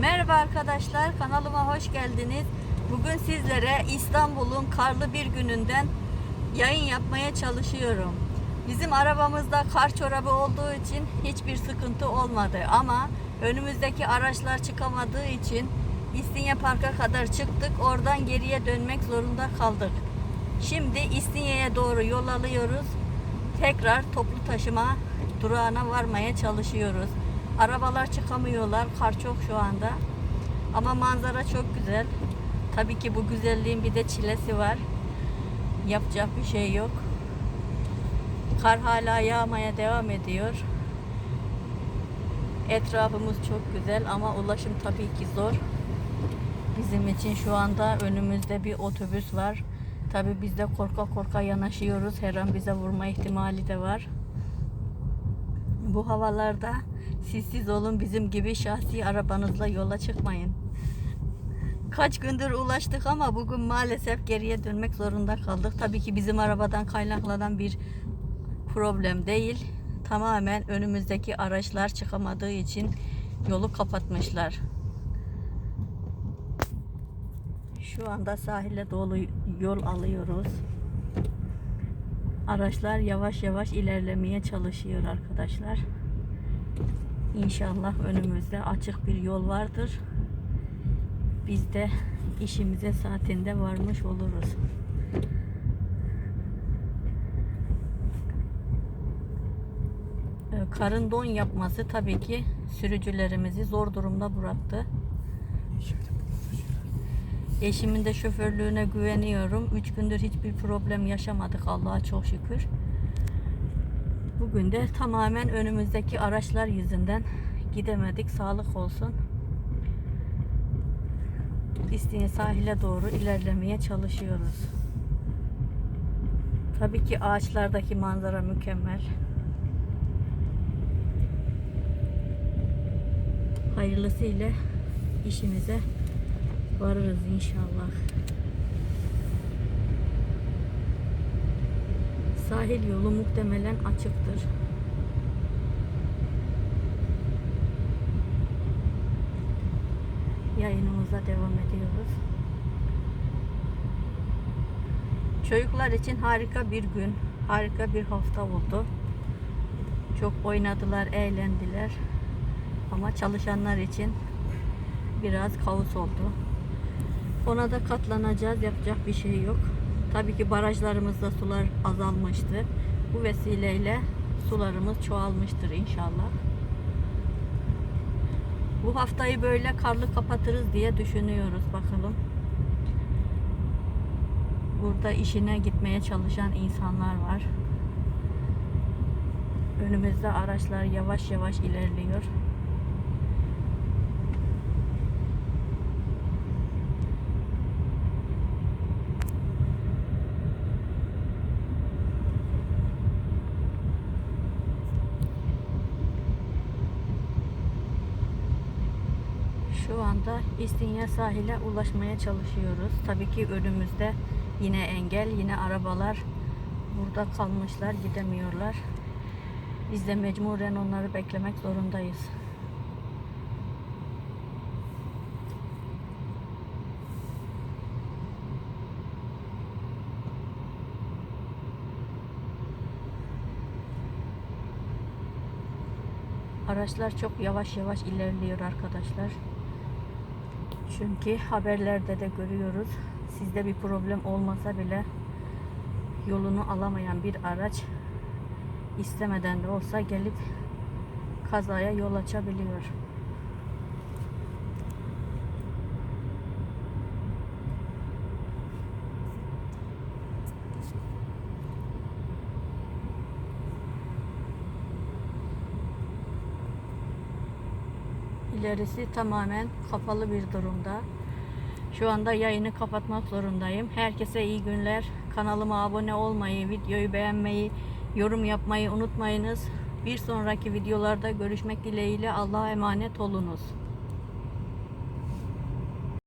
Merhaba arkadaşlar, kanalıma hoş geldiniz. Bugün sizlere İstanbul'un karlı bir gününden yayın yapmaya çalışıyorum. Bizim arabamızda kar çorabı olduğu için hiçbir sıkıntı olmadı ama önümüzdeki araçlar çıkamadığı için İstinye Park'a kadar çıktık. Oradan geriye dönmek zorunda kaldık. Şimdi İstinye'ye doğru yol alıyoruz. Tekrar toplu taşıma durağına varmaya çalışıyoruz. Arabalar çıkamıyorlar. Kar çok şu anda. Ama manzara çok güzel. Tabii ki bu güzelliğin bir de çilesi var. Yapacak bir şey yok. Kar hala yağmaya devam ediyor. Etrafımız çok güzel ama ulaşım tabii ki zor. Bizim için şu anda önümüzde bir otobüs var. Tabii biz de korka korka yanaşıyoruz. Her an bize vurma ihtimali de var. Bu havalarda siz siz olun bizim gibi şahsi arabanızla yola çıkmayın. Kaç gündür ulaştık ama bugün maalesef geriye dönmek zorunda kaldık. Tabii ki bizim arabadan kaynaklanan bir problem değil. Tamamen önümüzdeki araçlar çıkamadığı için yolu kapatmışlar. Şu anda sahile doğru yol alıyoruz. Araçlar yavaş yavaş ilerlemeye çalışıyor arkadaşlar. İnşallah önümüzde açık bir yol vardır. Biz de işimize saatinde varmış oluruz. Ee, Karın don yapması tabii ki sürücülerimizi zor durumda bıraktı. Eşimin de şoförlüğüne güveniyorum. Üç gündür hiçbir problem yaşamadık Allah'a çok şükür. Bugün de tamamen önümüzdeki araçlar yüzünden gidemedik. Sağlık olsun. İstinye sahile doğru ilerlemeye çalışıyoruz. Tabii ki ağaçlardaki manzara mükemmel. Hayırlısıyla işimize varırız inşallah. Sahil yolu muhtemelen açıktır. Yayınımıza devam ediyoruz. Çocuklar için harika bir gün, harika bir hafta oldu. Çok oynadılar, eğlendiler. Ama çalışanlar için biraz kaos oldu. Ona da katlanacağız. Yapacak bir şey yok. Tabii ki barajlarımızda sular azalmıştı. Bu vesileyle sularımız çoğalmıştır inşallah. Bu haftayı böyle karlı kapatırız diye düşünüyoruz bakalım. Burada işine gitmeye çalışan insanlar var. Önümüzde araçlar yavaş yavaş ilerliyor. Şu anda İstinye sahile ulaşmaya çalışıyoruz. Tabii ki önümüzde yine engel, yine arabalar burada kalmışlar, gidemiyorlar. Biz de mecburen onları beklemek zorundayız. Araçlar çok yavaş yavaş ilerliyor arkadaşlar. Çünkü haberlerde de görüyoruz. Sizde bir problem olmasa bile yolunu alamayan bir araç istemeden de olsa gelip kazaya yol açabiliyor. İlerisi tamamen kapalı bir durumda. Şu anda yayını kapatmak zorundayım. Herkese iyi günler. Kanalıma abone olmayı, videoyu beğenmeyi, yorum yapmayı unutmayınız. Bir sonraki videolarda görüşmek dileğiyle Allah'a emanet olunuz.